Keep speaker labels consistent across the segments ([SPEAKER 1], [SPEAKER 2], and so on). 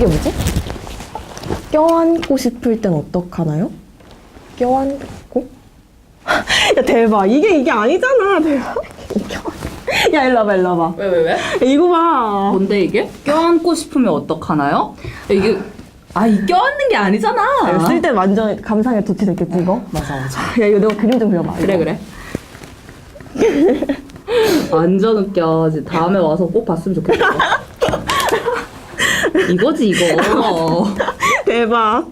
[SPEAKER 1] 이게 뭐지? 껴안고 싶을 땐 어떡하나요? 껴안고? 야 대박 이게 이게 아니잖아 대박 껴- 야 일로 와봐 일로 와봐
[SPEAKER 2] 왜, 왜, 왜?
[SPEAKER 1] 야, 이거 봐
[SPEAKER 2] 뭔데 이게? 껴안고 싶으면 어떡하나요? 야, 이게 아, 이 껴안는 게 아니잖아.
[SPEAKER 1] 쓸 때 완전 감상에 도취됐겠지 이거?
[SPEAKER 2] 맞아, 맞아.
[SPEAKER 1] 야 이거 내가 그림 좀 그려봐
[SPEAKER 2] 그래,
[SPEAKER 1] 이거.
[SPEAKER 2] 그래. 완전 웃겨. 이제 다음에 와서 꼭 봤으면 좋겠어. 이거지, 이거.
[SPEAKER 1] 대박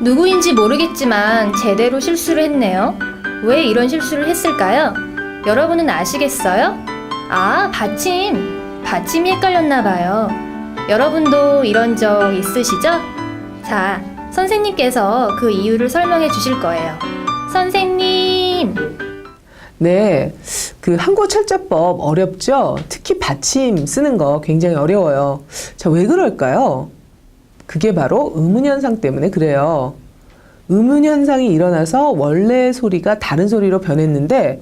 [SPEAKER 3] 누구인지 모르겠지만 제대로 실수를 했네요. 왜 이런 실수를 했을까요? 여러분은 아시겠어요? 아, 받침. 받침이 헷갈렸나 봐요. 여러분도 이런 적 있으시죠? 자, 선생님께서 그 이유를 설명해 주실 거예요. 선생님!
[SPEAKER 4] 네, 그 한국 철자법 어렵죠? 특히 받침 쓰는 거 굉장히 어려워요. 자, 왜 그럴까요? 그게 바로 의문현상 때문에 그래요. 의문현상이 일어나서 원래의 소리가 다른 소리로 변했는데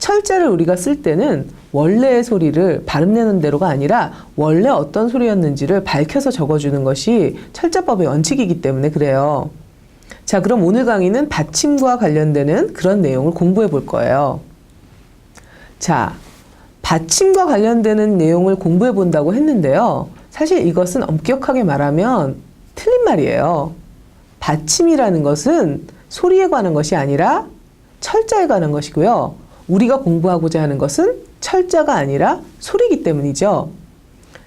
[SPEAKER 4] 철자를 우리가 쓸 때는 원래의 소리를 발음내는 대로가 아니라 원래 어떤 소리였는지를 밝혀서 적어주는 것이 철자법의 원칙이기 때문에 그래요. 자, 그럼 오늘 강의는 받침과 관련되는 그런 내용을 공부해 볼 거예요. 자, 받침과 관련되는 내용을 공부해 본다고 했는데요. 사실 이것은 엄격하게 말하면 틀린 말이에요. 받침이라는 것은 소리에 관한 것이 아니라 철자에 관한 것이고요. 우리가 공부하고자 하는 것은 철자가 아니라 소리이기 때문이죠.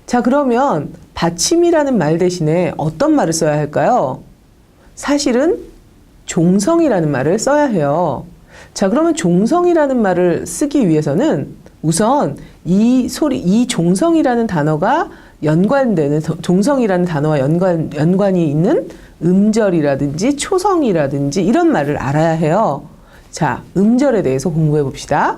[SPEAKER 4] 자, 그러면 받침이라는 말 대신에 어떤 말을 써야 할까요? 사실은 종성이라는 말을 써야 해요. 자, 그러면 종성이라는 말을 쓰기 위해서는 우선 이 소리, 이 종성이라는 단어가 연관되는, 종성이라는 단어와 연관, 연관이 있는 음절이라든지 초성이라든지 이런 말을 알아야 해요. 자, 음절에 대해서 공부해 봅시다.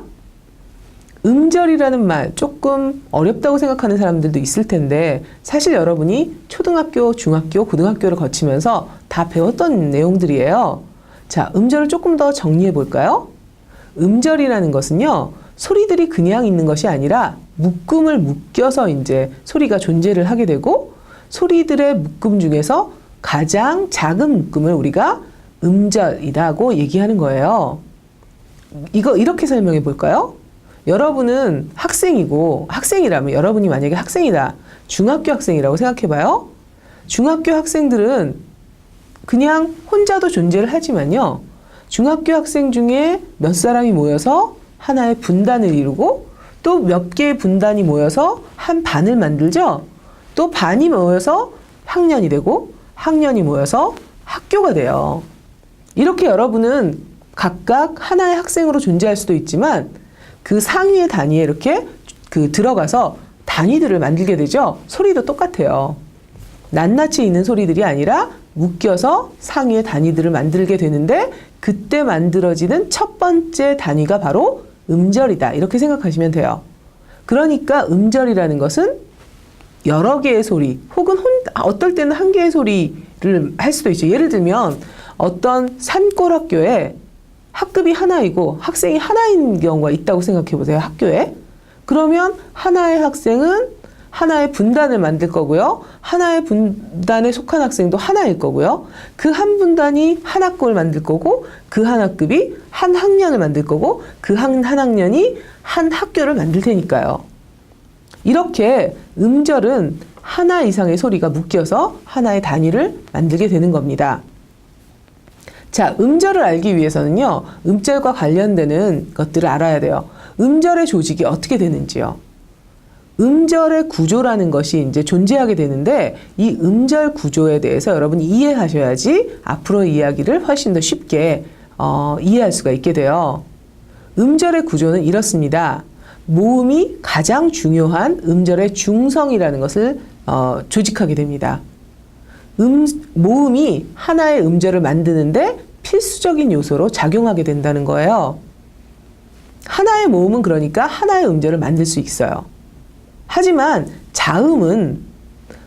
[SPEAKER 4] 음절이라는 말 조금 어렵다고 생각하는 사람들도 있을 텐데 사실 여러분이 초등학교, 중학교, 고등학교를 거치면서 다 배웠던 내용들이에요. 자, 음절을 조금 더 정리해 볼까요? 음절이라는 것은요, 소리들이 그냥 있는 것이 아니라 묶음을 묶여서 이제 소리가 존재를 하게 되고 소리들의 묶음 중에서 가장 작은 묶음을 우리가 음절이라고 얘기하는 거예요. 이거 이렇게 설명해 볼까요? 여러분은 학생이고 학생이라면 여러분이 만약에 학생이다. 중학교 학생이라고 생각해 봐요. 중학교 학생들은 그냥 혼자도 존재를 하지만요. 중학교 학생 중에 몇 사람이 모여서 하나의 분단을 이루고 또 몇 개의 분단이 모여서 한 반을 만들죠. 또 반이 모여서 학년이 되고 학년이 모여서 학교가 돼요. 이렇게 여러분은 각각 하나의 학생으로 존재할 수도 있지만 그 상위의 단위에 이렇게 그 들어가서 단위들을 만들게 되죠. 소리도 똑같아요. 낱낱이 있는 소리들이 아니라 묶여서 상위의 단위들을 만들게 되는데 그때 만들어지는 첫 번째 단위가 바로 음절이다. 이렇게 생각하시면 돼요. 그러니까 음절이라는 것은 여러 개의 소리 혹은 혼, 어떨 때는 한 개의 소리를 할 수도 있죠. 예를 들면 어떤 산골 학교에 학급이 하나이고 학생이 하나인 경우가 있다고 생각해 보세요. 학교에. 그러면 하나의 학생은 하나의 분단을 만들 거고요. 하나의 분단에 속한 학생도 하나일 거고요. 그 한 분단이 한 학급을 만들 거고 그 한 학급이 한 학년을 만들 거고 그 한 한 학년이 한 학교를 만들 테니까요. 이렇게 음절은 하나 이상의 소리가 묶여서 하나의 단위를 만들게 되는 겁니다. 자, 음절을 알기 위해서는요, 음절과 관련되는 것들을 알아야 돼요. 음절의 조직이 어떻게 되는지요. 음절의 구조라는 것이 이제 존재하게 되는데, 이 음절 구조에 대해서 여러분이 이해하셔야지 앞으로 이야기를 훨씬 더 쉽게 어, 이해할 수가 있게 돼요. 음절의 구조는 이렇습니다. 모음이 가장 중요한 음절의 중성이라는 것을 어, 조직하게 됩니다. 음, 모음이 하나의 음절을 만드는데 필수적인 요소로 작용하게 된다는 거예요. 하나의 모음은 그러니까 하나의 음절을 만들 수 있어요. 하지만 자음은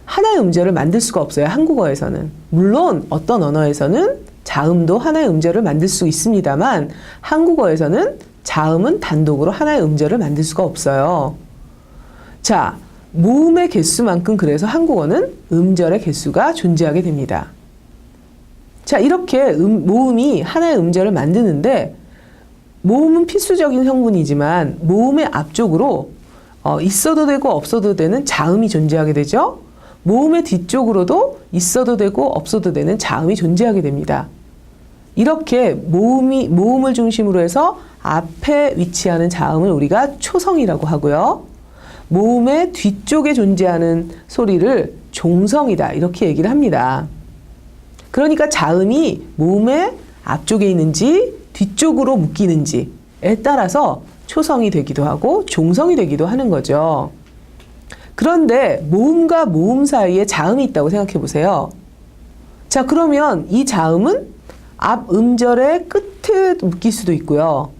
[SPEAKER 4] 하나의 음절을 만들 수가 없어요. 한국어에서는. 물론 어떤 언어에서는 자음도 하나의 음절을 만들 수 있습니다만 한국어에서는 자음은 단독으로 하나의 음절을 만들 수가 없어요. 자, 모음의 개수만큼 그래서 한국어는 음절의 개수가 존재하게 됩니다. 자, 이렇게 음, 모음이 하나의 음절을 만드는데 모음은 필수적인 성분이지만 모음의 앞쪽으로 어, 있어도 되고 없어도 되는 자음이 존재하게 되죠. 모음의 뒤쪽으로도 있어도 되고 없어도 되는 자음이 존재하게 됩니다. 이렇게 모음이 모음을 중심으로 해서 앞에 위치하는 자음을 우리가 초성이라고 하고요. 모음의 뒤쪽에 존재하는 소리를 종성이다 이렇게 얘기를 합니다. 그러니까 자음이 모음의 앞쪽에 있는지 뒤쪽으로 묶이는지에 따라서 초성이 되기도 하고 종성이 되기도 하는 거죠. 그런데 모음과 모음 사이에 자음이 있다고 생각해 보세요. 자, 그러면 이 자음은 앞 음절의 끝에 묶일 수도 있고요.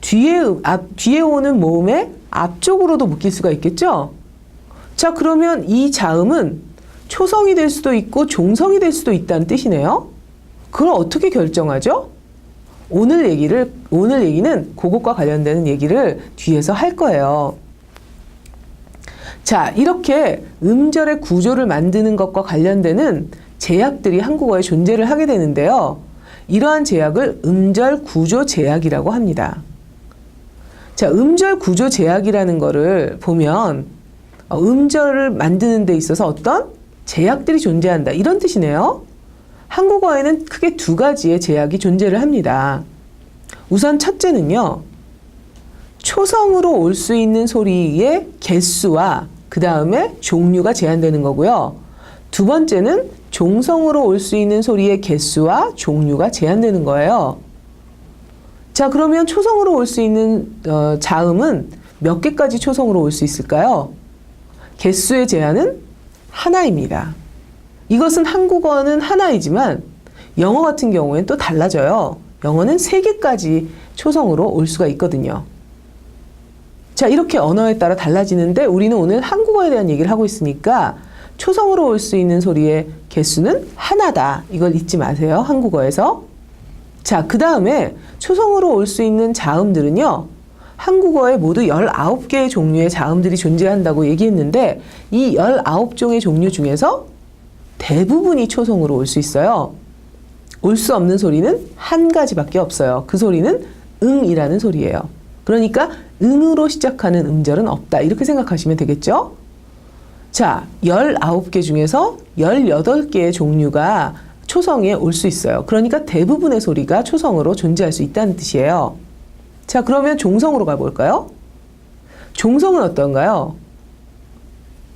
[SPEAKER 4] 뒤에, 음- 앞, 뒤에 오는 모음의 앞쪽으로도 묶일 수가 있겠죠? 자, 그러면 이 자음은 초성이 될 수도 있고 종성이 될 수도 있다는 뜻이네요. 그걸 어떻게 결정하죠? 오늘 얘기를, 오늘 얘기는 그것과 관련되는 얘기를 뒤에서 할 거예요. 자, 이렇게 음절의 구조를 만드는 것과 관련되는 제약들이 한국어에 존재를 하게 되는데요. 이러한 제약을 음절 구조 제약이라고 합니다. 자, 음절 구조 제약이라는 거를 보면 어, 음절을 만드는 데 있어서 어떤 제약들이 존재한다. 이런 뜻이네요. 한국어에는 크게 두 가지의 제약이 존재를 합니다. 우선 첫째는요. 초성으로 올 수 있는 소리의 개수와 그 다음에 종류가 제한되는 거고요. 두 번째는 종성으로 올 수 있는 소리의 개수와 종류가 제한되는 거예요. 자, 그러면 초성으로 올 수 있는 어, 자음은 몇 개까지 초성으로 올 수 있을까요? 개수의 제한은 하나입니다. 이것은 한국어는 하나이지만 영어 같은 경우에는 또 달라져요. 영어는 세 개까지 초성으로 올 수가 있거든요. 자, 이렇게 언어에 따라 달라지는데 우리는 오늘 한국어에 대한 얘기를 하고 있으니까 초성으로 올 수 있는 소리의 개수는 하나다. 이걸 잊지 마세요. 한국어에서. 자, 그 다음에 초성으로 올 수 있는 자음들은요. 한국어에 모두 19개의 종류의 자음들이 존재한다고 얘기했는데 이 19종의 종류 중에서 대부분이 초성으로 올 수 있어요. 올 수 없는 소리는 한 가지밖에 없어요. 그 소리는 응이라는 소리예요. 그러니까 응으로 시작하는 음절은 없다. 이렇게 생각하시면 되겠죠? 자, 19개 중에서 18개의 종류가 초성에 올 수 있어요. 그러니까 대부분의 소리가 초성으로 존재할 수 있다는 뜻이에요. 자, 그러면 종성으로 가볼까요? 종성은 어떤가요?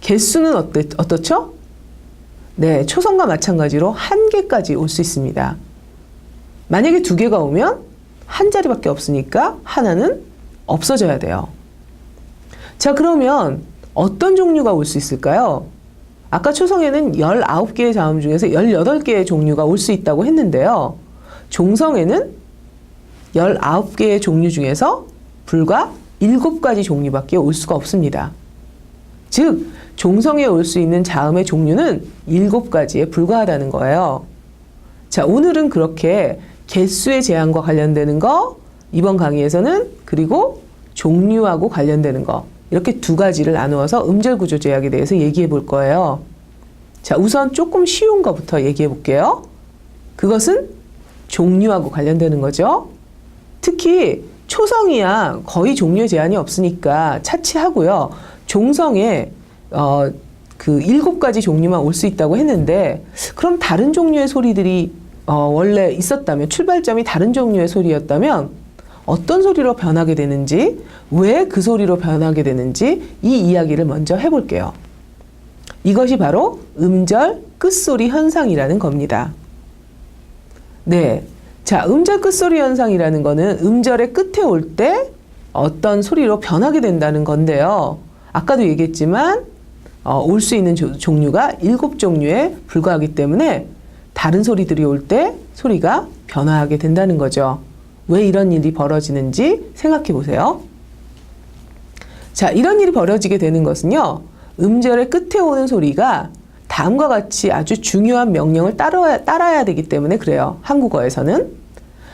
[SPEAKER 4] 개수는 어때, 어떻죠? 네, 초성과 마찬가지로 한 개까지 올 수 있습니다. 만약에 두 개가 오면 한 자리밖에 없으니까 하나는 없어져야 돼요. 자, 그러면 어떤 종류가 올 수 있을까요? 아까 초성에는 19개의 자음 중에서 18개의 종류가 올 수 있다고 했는데요. 종성에는 19개의 종류 중에서 불과 7가지 종류밖에 올 수가 없습니다. 즉, 종성에 올 수 있는 자음의 종류는 7가지에 불과하다는 거예요. 자, 오늘은 그렇게 개수의 제한과 관련되는 거, 이번 강의에서는 그리고 종류하고 관련되는 거, 이렇게 두 가지를 나누어서 음절 구조 제약에 대해서 얘기해 볼 거예요. 자, 우선 조금 쉬운 거부터 얘기해 볼게요. 그것은 종류하고 관련되는 거죠. 특히 초성이야 거의 종류의 제한이 없으니까 차치하고요. 종성에 어, 그 일곱 가지 종류만 올 수 있다고 했는데 그럼 다른 종류의 소리들이 어, 원래 있었다면 출발점이 다른 종류의 소리였다면 어떤 소리로 변하게 되는지 왜 그 소리로 변하게 되는지 이 이야기를 먼저 해볼게요. 이것이 바로 음절 끝소리 현상이라는 겁니다. 네. 자, 음절 끝소리 현상이라는 거는 음절의 끝에 올 때 어떤 소리로 변하게 된다는 건데요. 아까도 얘기했지만 어, 올 수 있는 조- 종류가 일곱 종류에 불과하기 때문에 다른 소리들이 올 때 소리가 변화하게 된다는 거죠. 왜 이런 일이 벌어지는지 생각해 보세요. 자, 이런 일이 벌어지게 되는 것은요. 음절의 끝에 오는 소리가 다음과 같이 아주 중요한 명령을 따라야, 따라야 되기 때문에 그래요. 한국어에서는.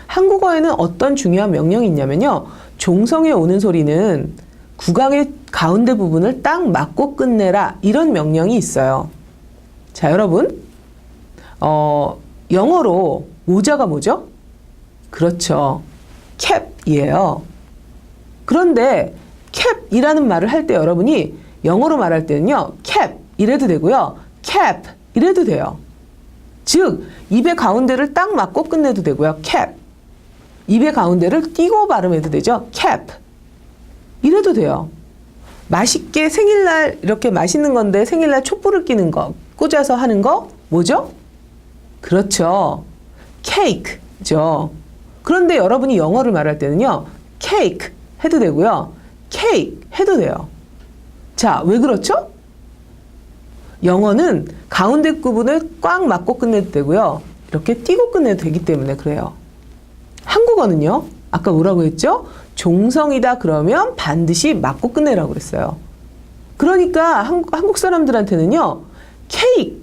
[SPEAKER 4] 한국어에는 어떤 중요한 명령이 있냐면요. 종성에 오는 소리는 구강의 가운데 부분을 딱 맞고 끝내라. 이런 명령이 있어요. 자, 여러분. 어, 영어로 모자가 뭐죠? 그렇죠. 캡이에요. 그런데 캡이라는 말을 할 때 여러분이 영어로 말할 때는요. 캡 이래도 되고요. 캡 이래도 돼요. 즉 입의 가운데를 딱 맞고 끝내도 되고요. 캡 입의 가운데를 띄고 발음해도 되죠. 캡 이래도 돼요. 맛있게 생일날 이렇게 맛있는 건데 생일날 촛불을 끼는 거 꽂아서 하는 거 뭐죠? 그렇죠. 케이크죠. 그런데 여러분이 영어를 말할 때는요. 케이크 해도 되고요. 케이크 해도 돼요. 자, 왜 그렇죠? 영어는 가운데 부분을 꽉 맞고 끝내도 되고요. 이렇게 띄고 끝내도 되기 때문에 그래요. 한국어는요. 아까 뭐라고 했죠? 종성이다 그러면 반드시 맞고 끝내라고 그랬어요. 그러니까 한국, 한국 사람들한테는요. 케이크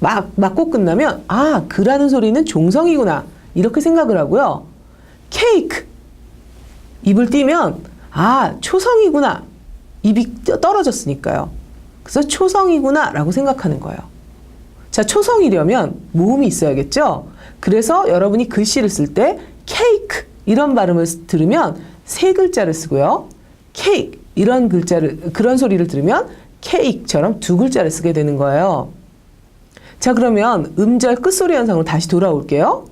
[SPEAKER 4] 막 맞고 끝나면 아 그라는 소리는 종성이구나 이렇게 생각을 하고요. 케이크 입을 띄면 아 초성이구나 입이 떠- 떨어졌으니까요. 그래서 초성이구나 라고 생각하는 거예요. 자 초성이려면 모음이 있어야겠죠. 그래서 여러분이 글씨를 쓸 때 케이크 이런 발음을 쓰- 들으면 세 글자를 쓰고요. 케이크 이런 글자를 그런 소리를 들으면 케이크처럼 두 글자를 쓰게 되는 거예요. 자, 그러면 음절 끝소리 현상으로 다시 돌아올게요.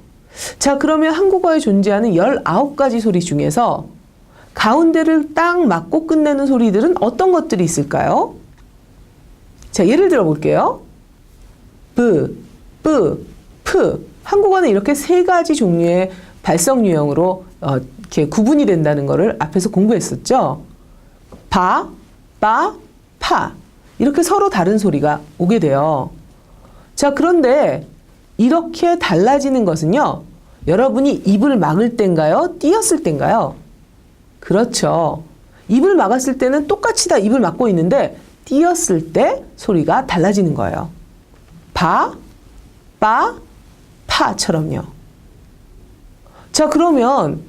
[SPEAKER 4] 자, 그러면 한국어에 존재하는 19가지 소리 중에서 가운데를 딱 맞고 끝내는 소리들은 어떤 것들이 있을까요? 자, 예를 들어 볼게요. 브, 뿌, 프. 한국어는 이렇게 세 가지 종류의 발성 유형으로 어, 이렇게 구분이 된다는 것을 앞에서 공부했었죠. 바, 빠, 파. 이렇게 서로 다른 소리가 오게 돼요. 자, 그런데 이렇게 달라지는 것은요. 여러분이 입을 막을 땐가요? 띄었을 땐가요? 그렇죠. 입을 막았을 때는 똑같이 다 입을 막고 있는데 띄었을 때 소리가 달라지는 거예요. 바, 빠, 파처럼요. 자, 그러면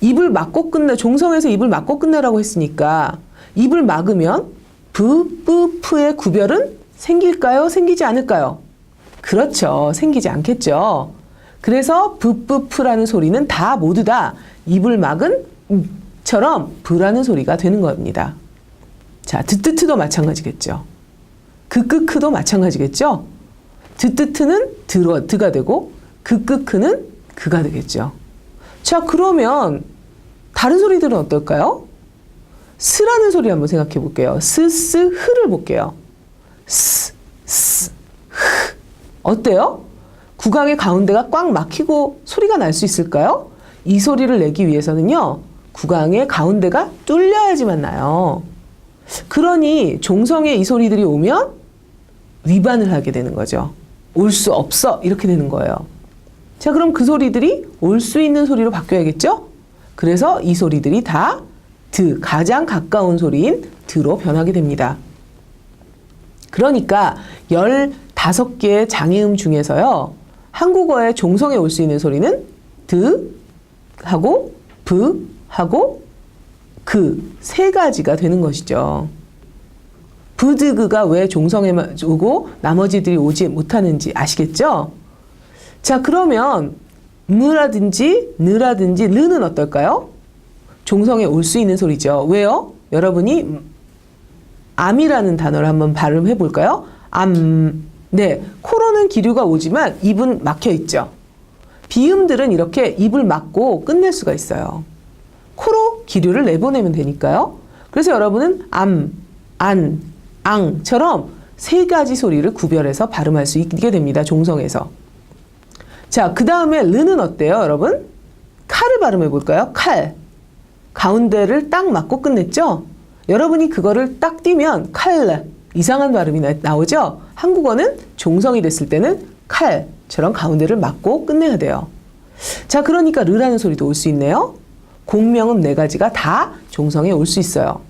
[SPEAKER 4] 입을 막고 끝내, 종성에서 입을 막고 끝내라고 했으니까 입을 막으면 브, 뿌, 프의 구별은 생길까요? 생기지 않을까요? 그렇죠. 생기지 않겠죠. 그래서 브, 뿌, 프라는 소리는 다 모두 다 입을 막은 음, 처럼 브라는 소리가 되는 겁니다. 자, 드뜨트도 마찬가지겠죠. 그끄크도 마찬가지겠죠. 드뜨트는 드가 되고 그끄크는 그가 되겠죠. 자, 그러면 다른 소리들은 어떨까요? 스라는 소리 한번 생각해 볼게요. 스, 스, 흐를 볼게요. 스, 스, 흐. 어때요? 구강의 가운데가 꽉 막히고 소리가 날 수 있을까요? 이 소리를 내기 위해서는요, 구강의 가운데가 뚫려야지만 나요. 그러니 종성에 이 소리들이 오면 위반을 하게 되는 거죠. 올 수 없어. 이렇게 되는 거예요. 자, 그럼 그 소리들이 올 수 있는 소리로 바뀌어야겠죠? 그래서 이 소리들이 다 드, 가장 가까운 소리인 드로 변하게 됩니다. 그러니까 15개의 장애음 중에서요. 한국어의 종성에 올 수 있는 소리는 드 하고 브 하고 그 세 가지가 되는 것이죠. 부드그가 왜 종성에만 오고 나머지들이 오지 못하는지 아시겠죠? 자, 그러면 무라든지 느라든지 르는 어떨까요? 종성에 올 수 있는 소리죠. 왜요? 여러분이 암이라는 단어를 한번 발음해 볼까요? 암. 네. 코로는 기류가 오지만 입은 막혀 있죠. 비음들은 이렇게 입을 막고 끝낼 수가 있어요. 코로 기류를 내보내면 되니까요. 그래서 여러분은 암, 안, 앙처럼 세 가지 소리를 구별해서 발음할 수 있게 됩니다. 종성에서. 자, 그 다음에 르는 어때요, 여러분? 칼을 발음해 볼까요? 칼. 가운데를 딱 맞고 끝냈죠? 여러분이 그거를 딱 띄면 칼 이상한 발음이 나, 나오죠? 한국어는 종성이 됐을 때는 칼처럼 가운데를 맞고 끝내야 돼요. 자, 그러니까 르라는 소리도 올 수 있네요. 공명음 네 가지가 다 종성에 올 수 있어요.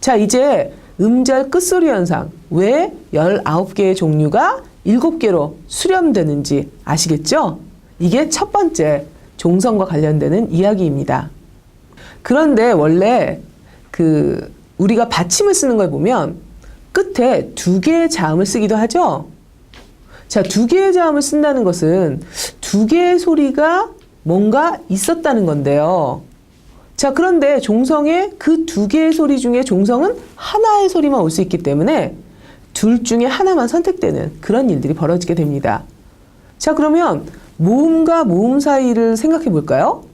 [SPEAKER 4] 자, 이제 음절 끝소리 현상 왜 19개의 종류가 7개로 수렴되는지 아시겠죠? 이게 첫 번째 종성과 관련되는 이야기입니다. 그런데 원래 그 우리가 받침을 쓰는 걸 보면 끝에 두 개의 자음을 쓰기도 하죠. 자, 두 개의 자음을 쓴다는 것은 두 개의 소리가 뭔가 있었다는 건데요. 자, 그런데 종성에 그두 개의 소리 중에 종성은 하나의 소리만 올 수 있기 때문에 둘 중에 하나만 선택되는 그런 일들이 벌어지게 됩니다. 자, 그러면 모음과 모음 사이를 생각해 볼까요?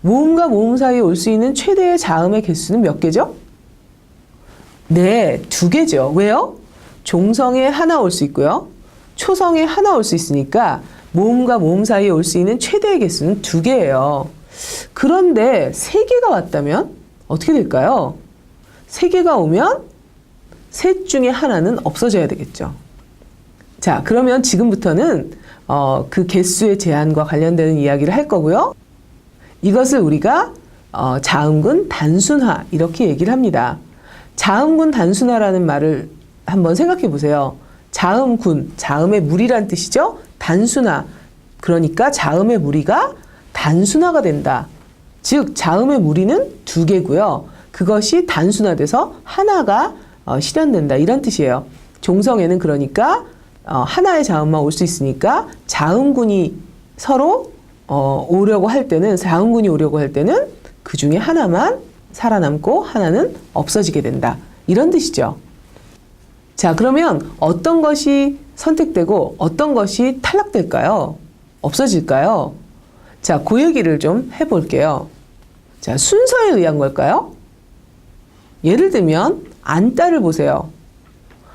[SPEAKER 4] 모음과 모음 사이에 올 수 있는 최대의 자음의 개수는 몇 개죠? 네, 두 개죠. 왜요? 종성에 하나 올 수 있고요. 초성에 하나 올 수 있으니까 모음과 모음 사이에 올 수 있는 최대의 개수는 두 개예요. 그런데 세 개가 왔다면 어떻게 될까요? 세 개가 오면 셋 중에 하나는 없어져야 되겠죠. 자, 그러면 지금부터는 어, 그 개수의 제한과 관련되는 이야기를 할 거고요. 이것을 우리가 어, 자음군 단순화 이렇게 얘기를 합니다. 자음군 단순화라는 말을 한번 생각해 보세요. 자음군, 자음의 무리란 뜻이죠. 단순화. 그러니까 자음의 무리가 단순화가 된다. 즉 자음의 무리는 두 개고요. 그것이 단순화돼서 하나가 어, 실현된다 이런 뜻이에요. 종성에는 그러니까 어, 하나의 자음만 올 수 있으니까 자음군이 서로 어, 오려고 할 때는 자음군이 오려고 할 때는 그 중에 하나만 살아남고 하나는 없어지게 된다 이런 뜻이죠. 자 그러면 어떤 것이 선택되고 어떤 것이 탈락될까요? 없어질까요? 자, 그 얘기를 좀 해볼게요. 자, 순서에 의한 걸까요? 예를 들면, 안따를 보세요.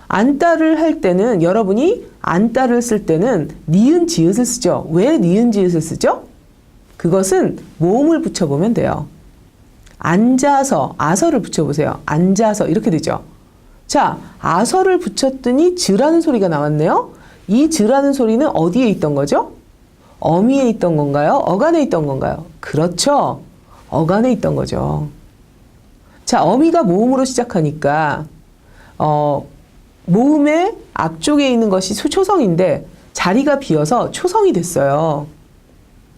[SPEAKER 4] 안따를 할 때는 여러분이 안따를 쓸 때는 니은 지읒을 쓰죠. 왜 니은 지읒을 쓰죠? 그것은 모음을 붙여보면 돼요. 앉아서, 아서를 붙여보세요. 앉아서, 이렇게 되죠. 자, 아서를 붙였더니 즈라는 소리가 나왔네요. 이 즈라는 소리는 어디에 있던 거죠? 어미에 있던 건가요? 어간에 있던 건가요? 그렇죠. 어간에 있던 거죠. 자, 어미가 모음으로 시작하니까, 어, 모음의 앞쪽에 있는 것이 초성인데 자리가 비어서 초성이 됐어요.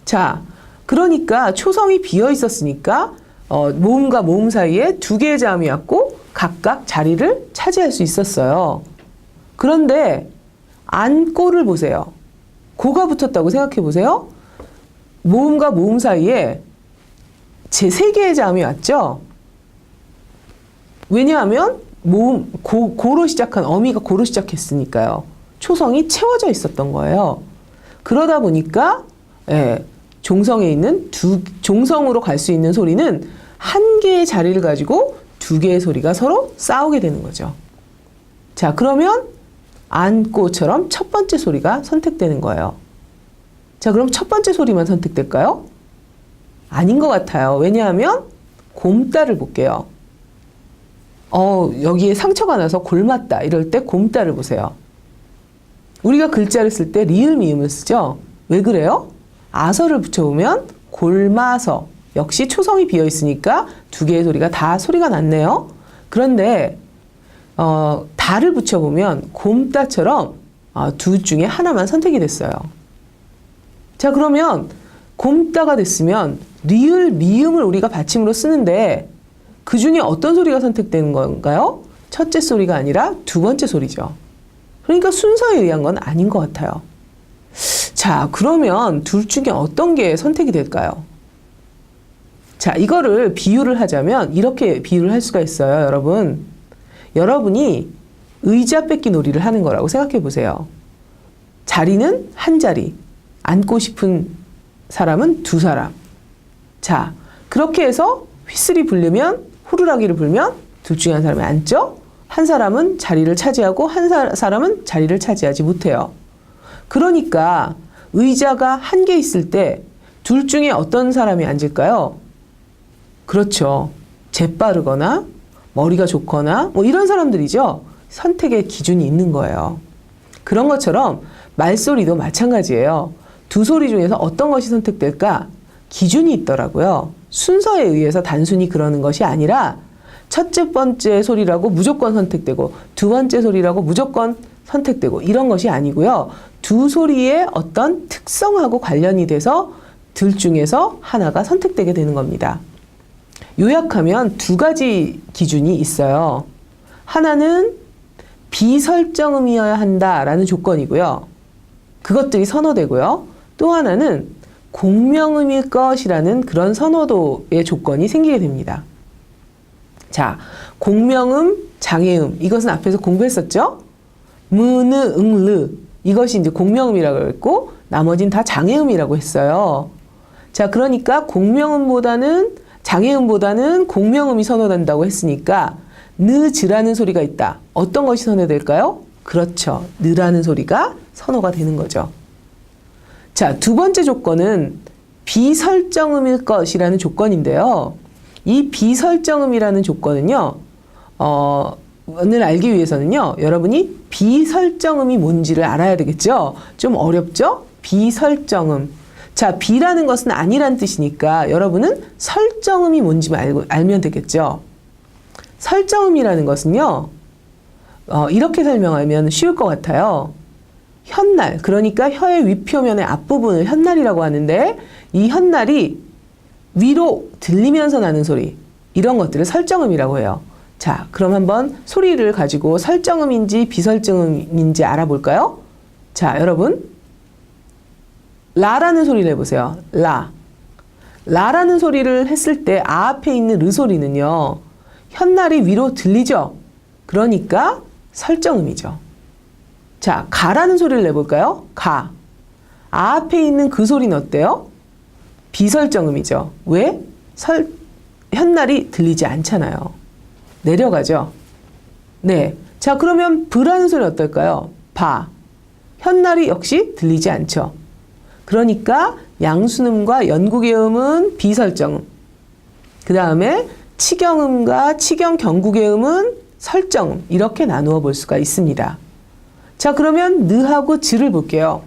[SPEAKER 4] 자, 그러니까 초성이 비어 있었으니까, 어, 모음과 모음 사이에 두 개의 자음이 왔고 각각 자리를 차지할 수 있었어요. 그런데 안꼬를 보세요. 고가 붙었다고 생각해 보세요. 모음과 모음 사이에 제 세 개의 자음이 왔죠. 왜냐하면 모음 고, 고로 시작한 어미가 고로 시작했으니까요. 초성이 채워져 있었던 거예요. 그러다 보니까 예, 종성에 있는 두 종성으로 갈 수 있는 소리는 한 개의 자리를 가지고 두 개의 소리가 서로 싸우게 되는 거죠. 자, 그러면 안고처럼 첫 번째 소리가 선택되는 거예요. 자, 그럼 첫 번째 소리만 선택될까요? 아닌 것 같아요. 왜냐하면 곰따를 볼게요. 어, 여기에 상처가 나서 골맞다. 이럴 때 곰따를 보세요. 우리가 글자를 쓸 때 리을 미음을 쓰죠. 왜 그래요? 아서를 붙여보면 골마서 역시 초성이 비어 있으니까 두 개의 소리가 다 소리가 났네요. 그런데 어, 다를 붙여보면 곰따처럼 어, 둘 중에 하나만 선택이 됐어요. 자 그러면 곰따가 됐으면 리을 미음을 우리가 받침으로 쓰는데 그 중에 어떤 소리가 선택되는 건가요? 첫째 소리가 아니라 두 번째 소리죠. 그러니까 순서에 의한 건 아닌 것 같아요. 자, 그러면 둘 중에 어떤 게 선택이 될까요? 자, 이거를 비유를 하자면 이렇게 비유를 할 수가 있어요, 여러분. 여러분이 의자 뺏기 놀이를 하는 거라고 생각해 보세요. 자리는 한 자리, 앉고 싶은 사람은 두 사람. 자, 그렇게 해서 휘슬이 불리면, 후루라기를 불면 둘 중에 한 사람이 앉죠? 한 사람은 자리를 차지하고 한 사, 사람은 자리를 차지하지 못해요. 그러니까 의자가 한 개 있을 때 둘 중에 어떤 사람이 앉을까요? 그렇죠. 재빠르거나 머리가 좋거나 뭐 이런 사람들이죠. 선택의 기준이 있는 거예요. 그런 것처럼 말소리도 마찬가지예요. 두 소리 중에서 어떤 것이 선택될까? 기준이 있더라고요. 순서에 의해서 단순히 그러는 것이 아니라 첫째 번째 소리라고 무조건 선택되고 두 번째 소리라고 무조건 선택되고 이런 것이 아니고요. 두 소리의 어떤 특성하고 관련이 돼서 둘 중에서 하나가 선택되게 되는 겁니다. 요약하면 두 가지 기준이 있어요. 하나는 비설정음이어야 한다라는 조건이고요. 그것들이 선호되고요. 또 하나는 공명음일 것이라는 그런 선호도의 조건이 생기게 됩니다. 자, 공명음, 장애음 이것은 앞에서 공부했었죠? 무느, 응 르 이것이 이제 공명음이라고 했고 나머진 다 장애음이라고 했어요. 자, 그러니까 공명음보다는 장애음보다는 공명음이 선호된다고 했으니까 느 즈라는 소리가 있다. 어떤 것이 선호될까요? 그렇죠. 느라는 소리가 선호가 되는 거죠. 자, 두 번째 조건은 비설정음일 것이라는 조건인데요. 이 비설정음이라는 조건은요, 어, 오늘 알기 위해서는요, 여러분이 비설정음이 뭔지를 알아야 되겠죠? 좀 어렵죠? 비설정음. 자, 비라는 것은 아니란 뜻이니까 여러분은 설정음이 뭔지 알고, 알면 되겠죠? 설정음이라는 것은요, 어, 이렇게 설명하면 쉬울 것 같아요. 현날, 그러니까 혀의 윗표면의 앞부분을 현날이라고 하는데 이 현날이 위로 들리면서 나는 소리, 이런 것들을 설정음이라고 해요. 자, 그럼 한번 소리를 가지고 설정음인지 비설정음인지 알아볼까요? 자, 여러분. 라라는 소리를 해보세요. 라. 라라는 소리를 했을 때 아 앞에 있는 르 소리는요. 현날이 위로 들리죠? 그러니까 설정음이죠. 자, 가라는 소리를 내볼까요? 가. 아 앞에 있는 그 소리는 어때요? 비설정음이죠. 왜? 설, 현날이 들리지 않잖아요. 내려가죠. 네. 자, 그러면 브라는 소리 어떨까요? 바. 현날이 역시 들리지 않죠. 그러니까 양순음과 연구계음은 비설정음. 그 다음에 치경음과 치경 경구계음은 설정음. 이렇게 나누어 볼 수가 있습니다. 자, 그러면 느하고 즈를 볼게요.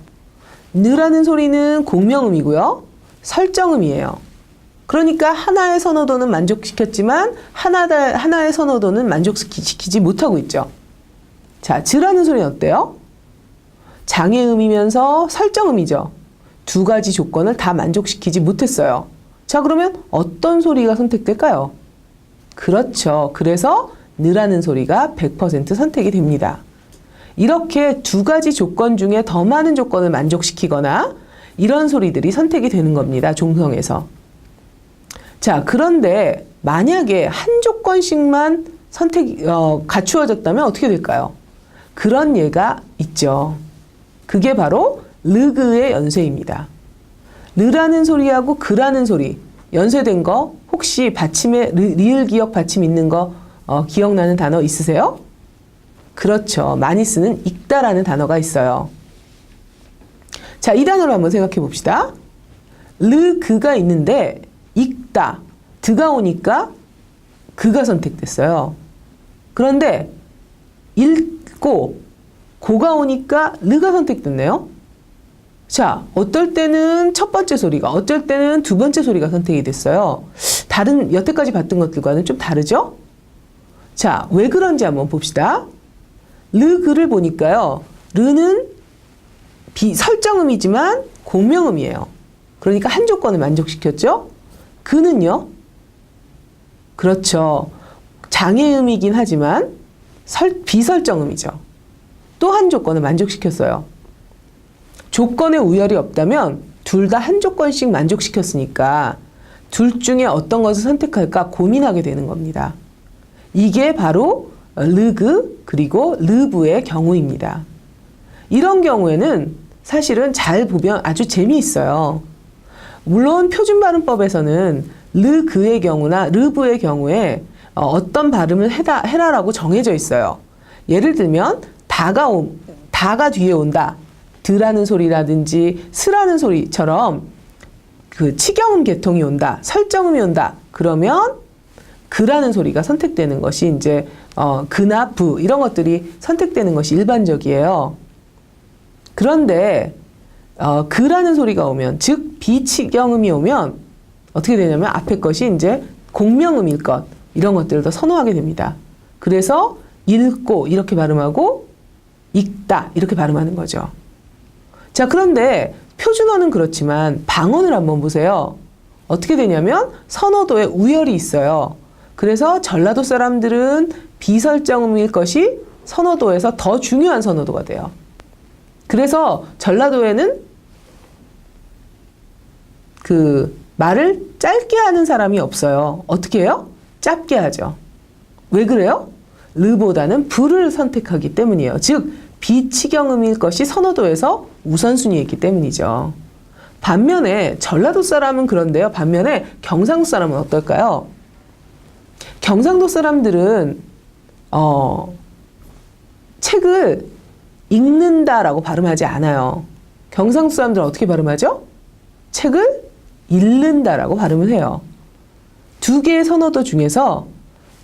[SPEAKER 4] 느라는 소리는 공명음이고요. 설정음이에요. 그러니까 하나의 선호도는 만족시켰지만 하나, 하나의 선호도는 만족시키지 못하고 있죠. 자, 즈라는 소리는 어때요? 장애음이면서 설정음이죠. 두 가지 조건을 다 만족시키지 못했어요. 자, 그러면 어떤 소리가 선택될까요? 그렇죠. 그래서 느라는 소리가 100% 선택이 됩니다. 이렇게 두 가지 조건 중에 더 많은 조건을 만족시키거나 이런 소리들이 선택이 되는 겁니다. 종성에서. 자, 그런데 만약에 한 조건씩만 선택, 어, 갖추어졌다면 어떻게 될까요? 그런 예가 있죠. 그게 바로 르그의 연쇄입니다. 르라는 소리하고 그라는 소리 연쇄된 거 혹시 받침에 리, 리을 기억 받침 있는 거 어, 기억나는 단어 있으세요? 그렇죠. 많이 쓰는 읽다라는 단어가 있어요. 자, 이 단어를 한번 생각해 봅시다. 르, 그가 있는데 읽다, 드가 오니까 그가 선택됐어요. 그런데 읽고 고가 오니까 르가 선택됐네요. 자, 어떨 때는 첫 번째 소리가, 어떨 때는 두 번째 소리가 선택이 됐어요. 다른, 여태까지 봤던 것들과는 좀 다르죠? 자, 왜 그런지 한번 봅시다. 르, 그를 보니까요. 르는 비, 설정음이지만 공명음이에요. 그러니까 한 조건을 만족시켰죠? 그는요? 그렇죠. 장애음이긴 하지만 설, 비설정음이죠. 또 한 조건을 만족시켰어요. 조건에 우열이 없다면 둘 다 한 조건씩 만족시켰으니까 둘 중에 어떤 것을 선택할까 고민하게 되는 겁니다. 이게 바로 르그 그리고 르브의 경우입니다. 이런 경우에는 사실은 잘 보면 아주 재미있어요. 물론 표준 발음법에서는 르그의 경우나 르브의 경우에 어, 어떤 발음을 해라, 해라라고 정해져 있어요. 예를 들면 다가 오, 다가 뒤에 온다. 드라는 소리라든지 스라는 소리처럼 그 치경음 계통이 온다. 설정음이 온다. 그러면 그라는 소리가 선택되는 것이 이제 어, 그나 부 이런 것들이 선택되는 것이 일반적이에요. 그런데 어, 그라는 소리가 오면 즉 비치경음이 오면 어떻게 되냐면 앞에 것이 이제 공명음일 것 이런 것들을 더 선호하게 됩니다. 그래서 읽고 이렇게 발음하고 읽다 이렇게 발음하는 거죠. 자, 그런데 표준어는 그렇지만 방언을 한번 보세요. 어떻게 되냐면 선호도에 우열이 있어요. 그래서 전라도 사람들은 비설정음일 것이 선호도에서 더 중요한 선호도가 돼요. 그래서 전라도에는 그 말을 짧게 하는 사람이 없어요. 어떻게 해요? 짧게 하죠. 왜 그래요? 르보다는 불을 선택하기 때문이에요. 즉 비치경음일 것이 선호도에서 우선순위에 있기 때문이죠. 반면에 전라도 사람은 그런데요. 반면에 경상도 사람은 어떨까요? 경상도 사람들은 어, 책을 읽는다라고 발음하지 않아요. 경상도 사람들은 어떻게 발음하죠? 책을 읽는다라고 발음을 해요. 두 개의 선호도 중에서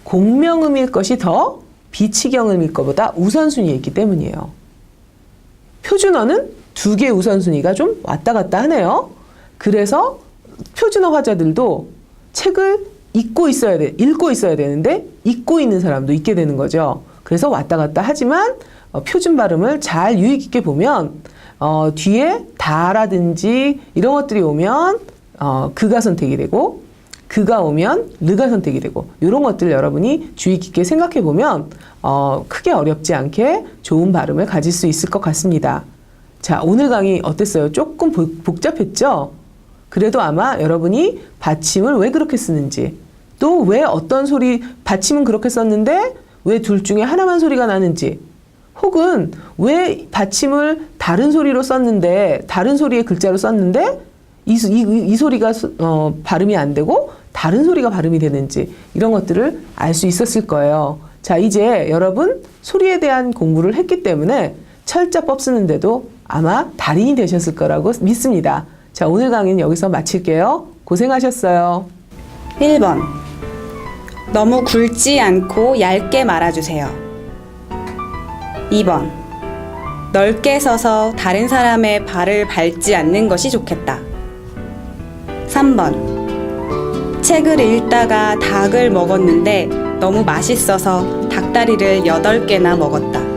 [SPEAKER 4] 공명음일 것이 더 비치경음일 것보다 우선순위에 있기 때문이에요. 표준어는 두 개의 우선순위가 좀 왔다 갔다 하네요. 그래서 표준어 화자들도 책을 읽고 있어야 돼, 읽고 있어야 되는데 읽고 있는 사람도 있게 되는 거죠. 그래서 왔다 갔다 하지만 어, 표준 발음을 잘 유익 있게 보면 어, 뒤에 다라든지 이런 것들이 오면 어, 그가 선택이 되고 그가 오면 르가 선택이 되고 이런 것들 여러분이 주의 깊게 생각해 보면 어, 크게 어렵지 않게 좋은 발음을 가질 수 있을 것 같습니다. 자 오늘 강의 어땠어요? 조금 복- 복잡했죠? 그래도 아마 여러분이 받침을 왜 그렇게 쓰는지 또 왜 어떤 소리 받침은 그렇게 썼는데 왜 둘 중에 하나만 소리가 나는지 혹은 왜 받침을 다른 소리로 썼는데 다른 소리의 글자로 썼는데 이, 소- 이, 이 소리가 수- 어, 발음이 안 되고 다른 소리가 발음이 되는지 이런 것들을 알 수 있었을 거예요. 자 이제 여러분 소리에 대한 공부를 했기 때문에 철자법 쓰는데도 아마 달인이 되셨을 거라고 믿습니다. 자 오늘 강의는 여기서 마칠게요. 고생하셨어요.
[SPEAKER 5] 1번. 너무 굵지 않고 얇게 말아주세요. 2번. 넓게 서서 다른 사람의 발을 밟지 않는 것이 좋겠다. 3번. 책을 읽다가 닭을 먹었는데 너무 맛있어서 닭다리를 8개나 먹었다.